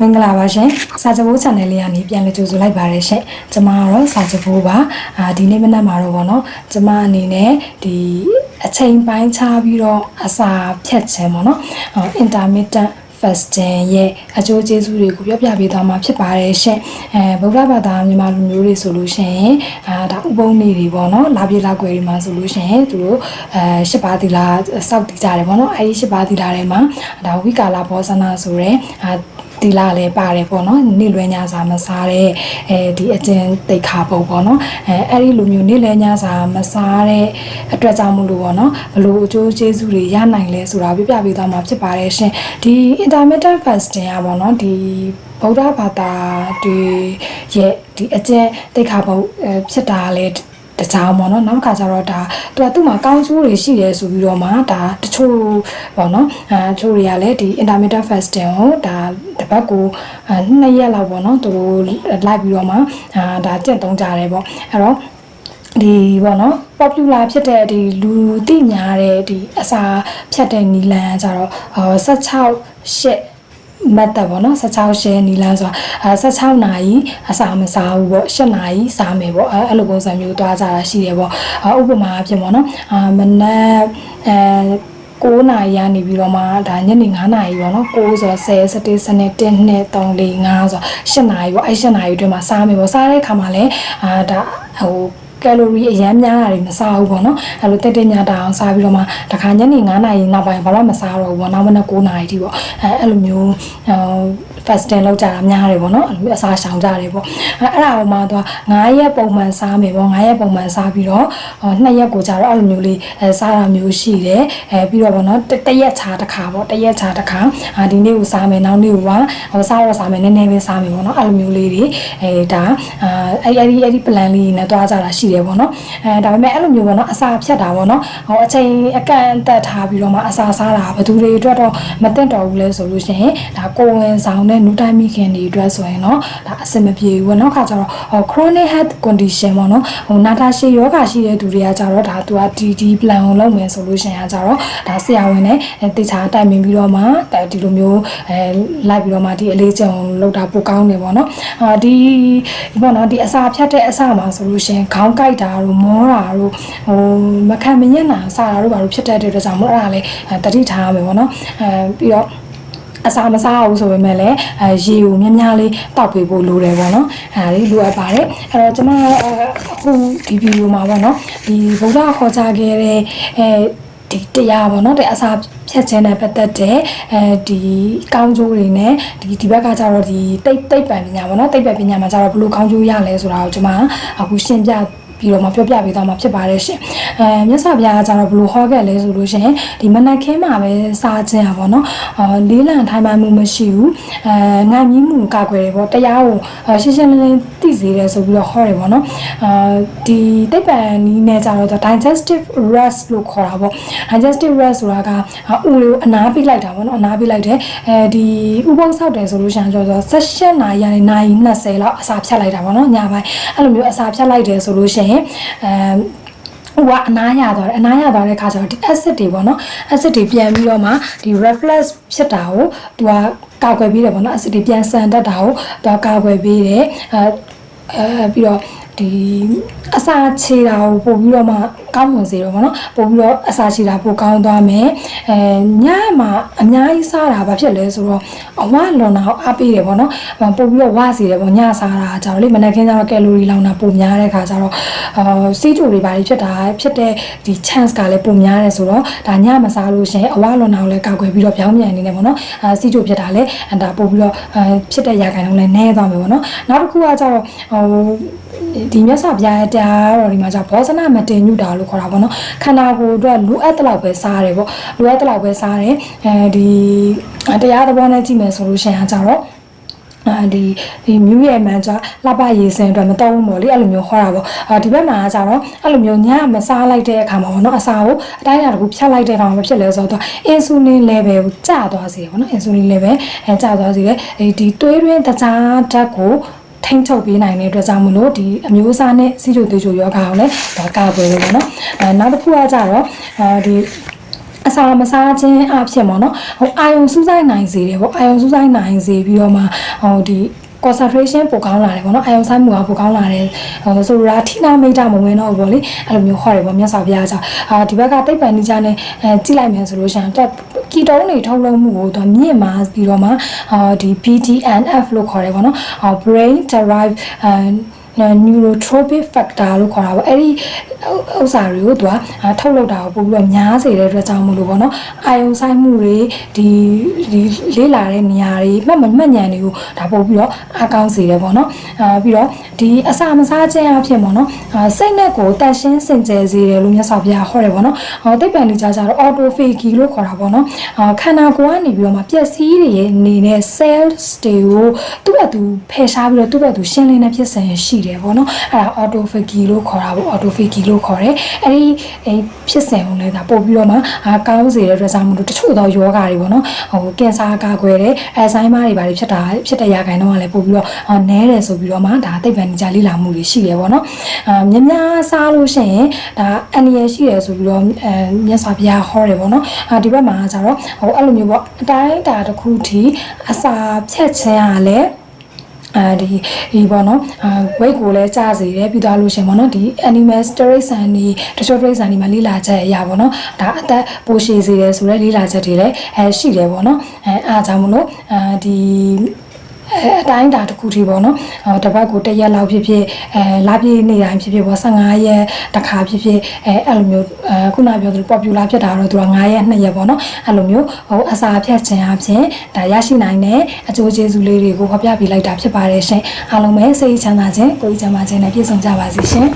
မင်္ဂလာပါရှင်စာချဘိုး channel လေးကနေပြန်လည်ကြိုဆိုလိုက်ပါရရှင်ကျမကတော့စာချဘိုးပါအာဒီနေ့မနက်မှာတော့ဗောနော်ကျမအနေနဲ့ဒီအချိန်ပိုင်းခြားပြီးတော့အစာဖြတ်ခြင်းဗောနော်ဟော intermittent fasting ရဲ့အကျိုးကျေးဇူးတွေကိုပြောပြပေးသွားမှာဖြစ်ပါတယ်ရှင်အဲဗုဒ္ဓဘာသာမြန်မာလူမျိုးတွေဆိုလို့ရှိရင်အာဒါဥပုံနေတွေပေါ့နော်လာပြေလာကွယ်တွေမှာဆိုလို့ရှိရင်သူတို့အဲရှစ်ပါးသီလစောက်တည်ကြတယ်ပေါ့နော်အဲဒီရှစ်ပါးသီလတွေမှာဒါဝိကာလဘောဇနာဆိုရဲအာ တီလာလည်းပါတယ်ပေါ့နော်နေ့လွယ်ညစာမစားတဲ့အဲဒီအကျဉ်တိတ်ခါပုံပေါ့နော်အဲအဲ့ဒီလိုမျိုးနေ့လွယ်ညစာမစားတဲ့အတွက်ကြောင့်မို့လို့ပေါ့နော်ဘလို့အကျိုးကျေးဇူးတွေရနိုင်လဲဆိုတာပြပြပေးသွားမှာဖြစ်ပါတယ်ရှင်ဒီ intermittent fasting อ่ะပေါ့နော်ဒီဗုဒ္ဓဘာသာတွေရဲ့ဒီအကျဉ်တိတ်ခါပုံအဲဖြစ်တာလည်း တခြားပေါ့နော်နောက်တစ်ခါကျတော့ဒါသူကသူ့မှာကောင်းကျိုးတွေရှိတယ်ဆိုပြီးတော့မှဒါတချို့ပေါ့နော်အဲတချို့တွေကလည်းဒီ intermittent fasting ကိုဒါတစ်ပတ်ကိုအဲနှစ်ရက်လောက်ပေါ့နော်သူတို့လိုက်ပြီးတော့မှအာဒါကျင့်သုံးကြတယ်ပေါ့အဲ့တော့ဒီပေါ့နော် popular ဖြစ်တဲ့ဒီလူသိများတဲ့ဒီအစာဖြတ်တဲ့နီလန်ကကြတော့16ရှစ် မတ်တပ်ပေါ့နော်16ရှဲနီလန်းဆိုတာအဲ16နာရီအစာမစားဘူးပေါ့8နာရီစားမယ်ပေါ့အဲအဲ့လိုပုံစံမျိုးသွားကြတာရှိတယ်ပေါ့အဲဥပမာအဖြစ်ပေါ့နော်အာမနက်အဲ9နာရီကနေပြီးတော့မှဒါညနေ9နာရီပေါ့နော်9ဆို10 17 12 1 2 3 4 5ဆို8နာရီပေါ့အဲ့8နာရီအတွင်းမှာစားမယ်ပေါ့စားတဲ့အခါမှာလည်းအာဒါဟို ကယ်လိုရီအများများတာတွေမစားဘူးပေါ့နော်အဲ့လိုတက်တက်ညတာအောင်စားပြီးတော့မှတခါညနေ9နာရီနောက်ပိုင်းဘာမှမစားတော့ဘူးပေါ့နောက်မနေ့9နာရီထိပေါ့အဲအဲ့လိုမျိုးဟို fasting လောက်ကြတာများတယ်ပေါ့နော်အဲ့လိုမျိုးအစာရှောင်ကြတယ်ပေါ့အဲအဲ့ဒါကိုမှတော့9ရက်ပုံမှန်စားမယ်ပေါ့9ရက်ပုံမှန်စားပြီးတော့ဟို2ရက်ကိုကြတော့အဲ့လိုမျိုးလေးအဲစားတာမျိုးရှိတယ်အဲပြီးတော့ပေါ့နော်တရက်ချာတစ်ခါပေါ့တရက်ချာတစ်ခါအာဒီနေ့ကိုစားမယ်နောက်နေ့ကိုကဟိုစားတော့စားမယ်နည်းနည်းပဲစားမယ်ပေါ့နော်အဲ့လိုမျိုးလေးတွေအဲဒါအာအဲ့အဲ့ဒီအဲ့ဒီ plan လေးနဲ့တွားကြတာရှိတယ်ပေါ့နော်အဲဒါပေမဲ့အဲ့လိုမျိုးပေါ့နော်အစာဖြတ်တာပေါ့နော်ဟိုအချိန်အကန့်အသတ်ထားပြီးတော့မှအစာစားတာဘယ်သူတွေအတွက်တော့မသင့်တော်ဘူးလဲဆိုလို့ရှိရင်ဒါကိုယ်ဝင်ဆောင်တဲ့နူတိုင်းမိခင်တွေအတွက်ဆိုရင်တော့ဒါအဆင်မပြေဘူးပေါ့နော်ခါကြတော့ဟို chronic health condition ပေါ့နော်ဟိုနာတာရှည်ယောဂရှိတဲ့သူတွေကကြတော့ဒါသူကဒီဒီ plan ကိုလုပ်မယ်ဆိုလို့ရှိရင်ကကြတော့ဒါဆရာဝန်နဲ့တေချာတိုင်ပင်ပြီးတော့မှဒီလိုမျိုးအဲလိုက်ပြီးတော့မှဒီအလေးချက်ကိုလုပ်တာပိုကောင်းတယ်ပေါ့နော်အာဒီပေါ့နော်ဒီအစာဖြတ်တဲ့အစာမှာဆိုလို့ရှိရင်ခေါင်းကိုက်တာတို့မောတာတို့ဟိုမခံမညက်တာစတာတို့ဘာလို့ဖြစ်တတ်တဲ့အတွက်ကြောင့်မို့အဲ့ဒါလေးတတိထားရမယ်ပေါ့နော်အဲပြီးတော့အစာမစားအောင်ဆိုပေမဲ့လည်းအဲရေကိုများများလေးတောက်ပေးဖို့လိုတယ်ပေါ့နော်အဲဒါလေးလိုအပ်ပါတယ်အဲ့တော့ကျွန်မအခုဒီဗီဒီယိုမှာပေါ့နော်ဒီဗုဒ္ဓခေါ်ကြားခဲ့တဲ့အဲဒီတရားပေါ့နော်တဲ့အစာဖြတ်ခြင်းနဲ့ပတ်သက်တဲ့အဲဒီကောင်းကျိုးတွေနဲ့ဒီဒီဘက်ကကျတော့ဒီတိတ်တိတ်ပံပညာပေါ့နော်တိတ်ပံပညာမှာကျတော့ဘယ်လိုကောင်းကျိုးရလဲဆိုတာကိုကျွန်မအခုရှင်းပြ ပြီးတော့မှပြောပြပေးသွားမှာဖြစ်ပါတယ်ရှင်။အဲမြတ်စွာဘုရားကကျတော့ဘလို့ဟောခဲ့လဲဆိုလို့ရှိရင်ဒီမနက်ခင်းမှာပဲစားခြင်းอ่ะပေါ့နော်။အာလေးလံထိုင်မှန်မှုမရှိဘူး။အဲငတ်မြင့်မှုကာကွယ်တယ်ပေါ့တရားကိုရှင်းရှင်းလင်းလင်းသိစေတယ်ဆိုပြီးတော့ဟောတယ်ပေါ့နော်။အာဒီတိတ်ပံနီးနဲ့ကျတော့ digestive rest လို့ခေါ်တာပေါ့။ digestive rest ဆိုတာကဥတွေကိုအနားပိလိုက်တာပေါ့နော်။အနားပိလိုက်တယ်။အဲဒီဥပုသ်ဆောက်တယ်ဆိုလို့ရှိရင်ကျတော့16နာရီကနေနာရီ20လောက်အစာဖြတ်လိုက်တာပေါ့နော်။ညပိုင်းအဲ့လိုမျိုးအစာဖြတ်လိုက်တယ်ဆိုလို့ရှိရင်အဲဟိုကအနားရသွားတယ်အနားရသွားတဲ့ခါကျတော့ဒီ acid တွေပေါ့နော် acid တွေပြန်ပြီးတော့မှဒီ reflux ဖြစ်တာကိုသူကကာကွယ်ပေးတယ်ပေါ့နော် acid တွေပြန်ဆန်တတ်တာကိုသူကကာကွယ်ပေးတယ်အဲအဲပြီးတော့ဒီအစာခြေတာကိုပို့ပြီးတော့မှကောင်းမွန်စေတော့ဗောနော်ပို့ပြီးတော့အစာခြေတာပို့ကောင်းသွားမယ်အဲညမှာအများကြီးစားတာဘာဖြစ်လဲဆိုတော့အဝလွန်တာကိုအားပေးတယ်ဗောနော်ပို့ပြီးတော့ဝစေတယ်ဗောညစားတာကြတော့လေမနက်ခင်းကျတော့ကယ်လိုရီလောင်တာပိုများတဲ့ခါကျတော့အာစီးကြိုတွေဘာတွေဖြစ်တာဖြစ်တဲ့ဒီ chance ကလည်းပိုများတယ်ဆိုတော့ဒါညမစားလို့ရှင်အဝလွန်တာကိုလည်းကောက်ွယ်ပြီးတော့ပြောင်းပြန်နေတယ်ဗောနော်အာစီးကြိုဖြစ်တာလည်းဒါပို့ပြီးတော့ဖြစ်တဲ့ရာခိုင်နှုန်းလည်းနည်းသွားမယ်ဗောနော်နောက်တစ်ခုကကျတော့ဟိုဒီမြတ်စွာဘုရားရဲ့တရားတော်ဒီမှာကျဘောဇနာမတင်ညွတာလို့ခေါ်တာပေါ့နော်ခန္ဓာကိုယ်အတွက်လိုအပ်တဲ့လောက်ပဲစားတယ်ပေါ့လိုအပ်တဲ့လောက်ပဲစားတယ်အဲဒီတရားသဘောနဲ့ကြည့်မယ်ဆိုလို့ရှိရင်ကျတော့အဲဒီဒီမြူးရဲ့မှန်ကြလှပရေးစင်အတွက်မတော့ဘူးပေါ့လေအဲ့လိုမျိုးဟောတာပေါ့အာဒီဘက်မှာကကြတော့အဲ့လိုမျိုးညမစားလိုက်တဲ့အခါမှာပေါ့နော်အစာကိုအတိုင်းအတာတခုဖြတ်လိုက်တဲ့အခါမှာဖြစ်လဲဆိုတော့အင်ဆူလင် level ကိုကျသွားစေတယ်ပေါ့နော်အင်ဆူလင် level အဲကျသွားစေတယ်အဲဒီသွေးတွင်းတကြားဓာတ်ကို ထိမ့်ထုတ်ပေးနိုင်တဲ့အတွက်ကြောင့်မလို့ဒီအမျိုးအစားနဲ့စီချိုသွေးချိုယောဂါကိုလည်းဒါကာကွယ်လို့ပေါ့နော်အဲနောက်တစ်ခုကကြတော့အဲဒီအစာမစားခြင်းအဖြစ်ပေါ့နော်ဟိုအာယုံစူးစိုက်နိုင်စေတယ်ပေါ့အာယုံစူးစိုက်နိုင်စေပြီးတော့မှဟိုဒီ concentration ပိုကောင်းလာတယ်ပေါ့နော်အာယုံဆိုင်မှုကပိုကောင်းလာတယ်ဟိုဆိုတော့ထိနာမိတာမဝင်တော့ဘူးပေါ့လေအဲ့လိုမျိုးဟောတယ်ပေါ့မြတ်စွာဘုရားကြောင့်အာဒီဘက်ကတိတ်ပန်နိကြနဲ့အဲကြည့်လိုက်မယ်ဆိုလို့ရှိရင်တော့ ကီတုံးတွေထုတ်လုပ်မှုကိုသူမြင့်မာပြီးတော့မှအာဒီ BDNF လို့ခေါ်တယ်ပေါ့နော်အာ brain derived အဲ neurotropic factor လို့ခေါ်တာပေါ့အဲ့ဒီဥစ္စာတွေကိုသူကထုတ်လုပ်တာကိုပို့ပြီးတော့များစေတဲ့အတွက်ကြောင့်မို့လို့ပေါ့နော်အာယုံဆိုင်မှုတွေဒီဒီလေးလာတဲ့နေရာတွေမှတ်မမှတ်ညံတွေကိုဒါပို့ပြီးတော့အကောင်းစေတယ်ပေါ့နော်အာပြီးတော့ဒီအစာမစားခြင်းအဖြစ်ပေါ့နော်အာစိတ်နဲ့ကိုတန်ရှင်းစင်ကြယ်စေတယ်လို့မြတ်စွာဘုရားဟောတယ်ပေါ့နော်ဟောတိတ်ပံလေးကြားကြတော့ autophagy လို့ခေါ်တာပေါ့နော်အာခန္ဓာကိုယ်ကနေပြီးတော့မှပျက်စီးတွေရဲ့အနေနဲ့ cells တွေကိုသူ့ဘက်သူဖယ်ရှားပြီးတော့သူ့ဘက်သူရှင်းလင်းတဲ့ဖြစ်စဉ်ရှိတယ်ပေါ့နော်အဲ့ဒါ autophagy လို့ခေါ်တာပေါ့ autophagy လို့ခေါ်တယ်အဲ့ဒီအဲ့ဖြစ်စဉ်ကိုလည်းဒါပို့ပြီးတော့မှအာကောင်းစေတဲ့အတွက်ကြောင့်မလို့တချို့သောယောဂါတွေပေါ့နော်ဟိုကင်ဆာကာကွယ်တဲ့အဲဆိုင်မာတွေဘာတွေဖြစ်တာဖြစ်တဲ့ရာခိုင်နှုန်းကလည်းပို့ပြီးတော့ဟောနဲတယ်ဆိုပြီးတော့မှဒါသိပ္ပံကြလေ့လာမှုတွေရှိတယ်ပေါ့နော်အာမြများစားလို့ရှိရင်ဒါအန္တရာယ်ရှိတယ်ဆိုပြီးတော့အဲမြတ်စွာဘုရားဟောတယ်ပေါ့နော်အာဒီဘက်မှာကျတော့ဟိုအဲ့လိုမျိုးပေါ့အတိုင်းအတာတစ်ခုထိအစာဖြတ်ခြင်းကလည်း အဲဒီဒီပေါ့နော်အာ weight ကိုလည်းကျစေတယ်ပြီးသွားလို့ရှင်ပေါ့နော်ဒီ animal steroid ဆန်ဒီတချို့ steroid ဆန်ဒီမှာလေးလာချက်အရာပေါ့နော်ဒါအသက်ပိုရှည်စေတယ်ဆိုတော့လေးလာချက်တွေလည်းအဲရှိတယ်ပေါ့နော်အဲအားကြောင့်မလို့အာဒီ အဲအတိုင်းတာတစ်ခုထိပေါ့နော်ဟိုတစ်ပတ်ကိုတစ်ရက်လောက်ဖြစ်ဖြစ်အဲလပြည့်နေ့တိုင်းဖြစ်ဖြစ်ပေါ့15ရက်တစ်ခါဖြစ်ဖြစ်အဲအဲ့လိုမျိုးအဲခုနပြောသလို popular ဖြစ်တာတော့သူက9ရက်2ရက်ပေါ့နော်အဲ့လိုမျိုးဟိုအစာဖြတ်ခြင်းအပြင်ဒါရရှိနိုင်တဲ့အကျိုးကျေးဇူးလေးတွေကိုဖော်ပြပေးလိုက်တာဖြစ်ပါတယ်ရှင်အားလုံးပဲစိတ်ချမ်းသာခြင်းကိုယ်ချမ်းသာခြင်းနဲ့ပြည့်စုံကြပါစေရှင်